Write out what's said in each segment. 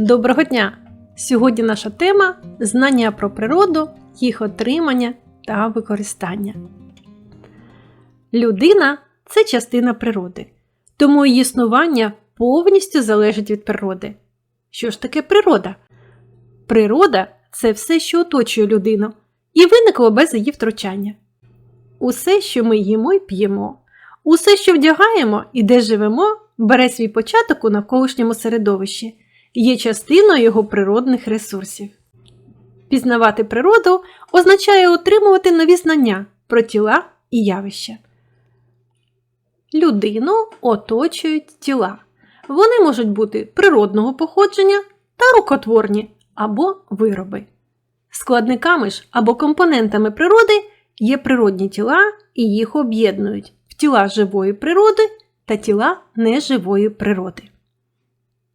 Доброго дня! Сьогодні наша тема знання про природу, їх отримання та використання. Людина це частина природи, тому її існування повністю залежить від природи. Що ж таке природа? Природа це все, що оточує людину, і виникло без її втручання. Усе, що ми їмо і п'ємо, усе, що вдягаємо і де живемо, бере свій початок у навколишньому середовищі є частиною його природних ресурсів. Пізнавати природу означає отримувати нові знання про тіла і явища. Людину оточують тіла. Вони можуть бути природного походження та рукотворні або вироби. Складниками ж або компонентами природи є природні тіла і їх об'єднують в тіла живої природи та тіла неживої природи.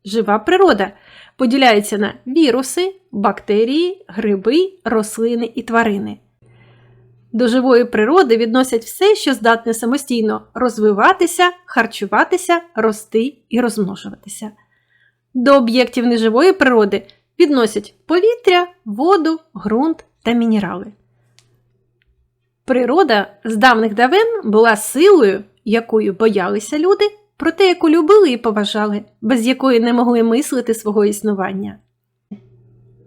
Жива природа поділяється на віруси, бактерії, гриби, рослини і тварини. До живої природи відносять все, що здатне самостійно розвиватися, харчуватися, рости і розмножуватися. До об'єктів неживої природи відносять повітря, воду, ґрунт та мінерали. Природа з давних давен була силою, якою боялися люди проте яку любили і поважали, без якої не могли мислити свого існування.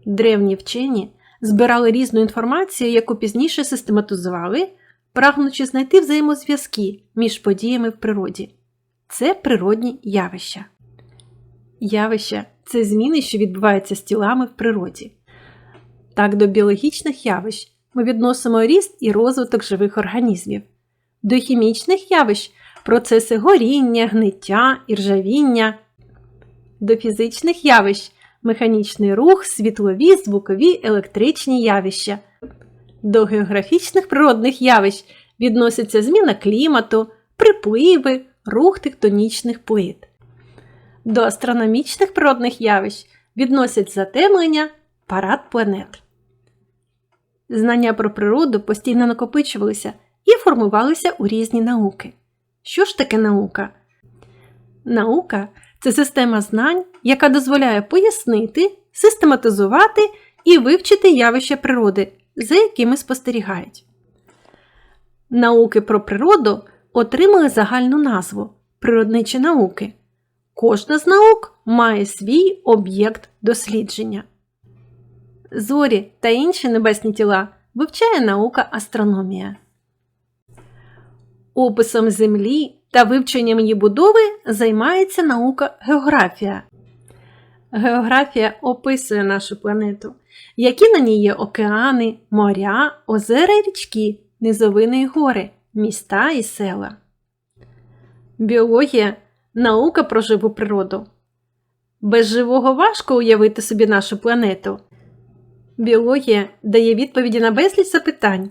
Древні вчені збирали різну інформацію, яку пізніше систематизували, прагнучи знайти взаємозв'язки між подіями в природі. Це природні явища. Явища це зміни, що відбуваються з тілами в природі. Так, до біологічних явищ ми відносимо ріст і розвиток живих організмів, до хімічних явищ процеси горіння, гниття, іржавіння, до фізичних явищ механічний рух, світлові, звукові, електричні явища. До географічних природних явищ відносяться зміна клімату, припливи, рух тектонічних плит. До астрономічних природних явищ відносять затемлення, парад планет. Знання про природу постійно накопичувалися і формувалися у різні науки. Що ж таке наука? Наука це система знань, яка дозволяє пояснити, систематизувати і вивчити явища природи, за якими спостерігають. Науки про природу отримали загальну назву природничі науки. Кожна з наук має свій об'єкт дослідження. Зорі та інші небесні тіла вивчає наука астрономія. Описом Землі та вивченням її будови займається наука географія. Географія описує нашу планету, які на ній є океани, моря, озера й річки, низовини й гори, міста і села. Біологія наука про живу природу. Без живого важко уявити собі нашу планету. Біологія дає відповіді на безліч запитань,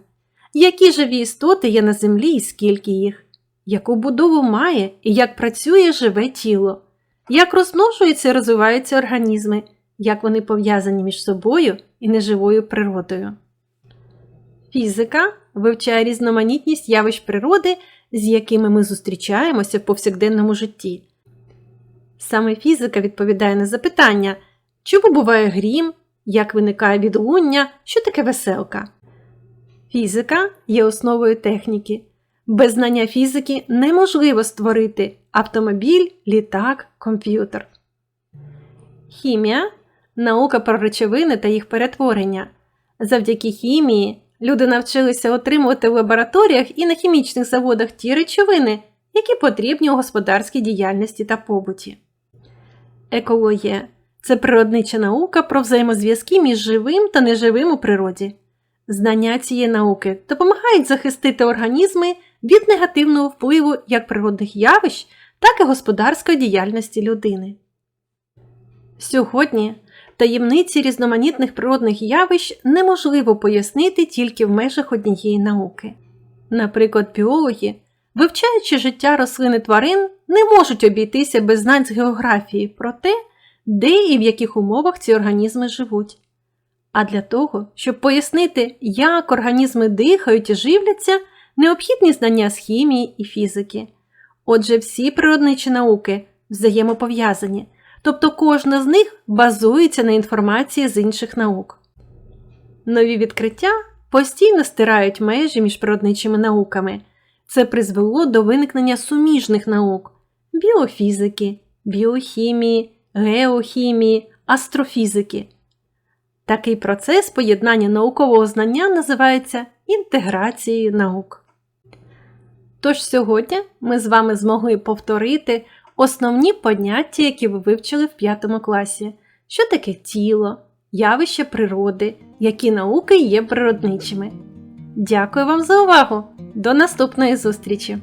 які живі істоти є на землі і скільки їх, яку будову має і як працює живе тіло, як розмножуються і розвиваються організми, як вони пов'язані між собою і неживою природою. Фізика вивчає різноманітність явищ природи, з якими ми зустрічаємося в повсякденному житті. Саме фізика відповідає на запитання, чому буває грім, як виникає відлуння, що таке веселка. Фізика є основою техніки. Без знання фізики неможливо створити автомобіль, літак, комп'ютер. Хімія наука про речовини та їх перетворення. Завдяки хімії люди навчилися отримувати в лабораторіях і на хімічних заводах ті речовини, які потрібні у господарській діяльності та побуті. Екологія це природнича наука про взаємозв'язки між живим та неживим у природі. Знання цієї науки допомагають захистити організми від негативного впливу як природних явищ, так і господарської діяльності людини. Сьогодні таємниці різноманітних природних явищ неможливо пояснити тільки в межах однієї науки. Наприклад, біологи, вивчаючи життя рослин і тварин, не можуть обійтися без знань з географії про те, де і в яких умовах ці організми живуть. А для того, щоб пояснити, як організми дихають і живляться, необхідні знання з хімії і фізики. Отже, всі природничі науки взаємопов'язані, тобто кожна з них базується на інформації з інших наук. Нові відкриття постійно стирають межі між природничими науками. Це призвело до виникнення суміжних наук біофізики, біохімії, геохімії, астрофізики. Такий процес поєднання наукового знання називається інтеграцією наук. Тож сьогодні ми з вами змогли повторити основні поняття, які ви вивчили в 5 класі, що таке тіло, явище природи, які науки є природничими. Дякую вам за увагу! До наступної зустрічі!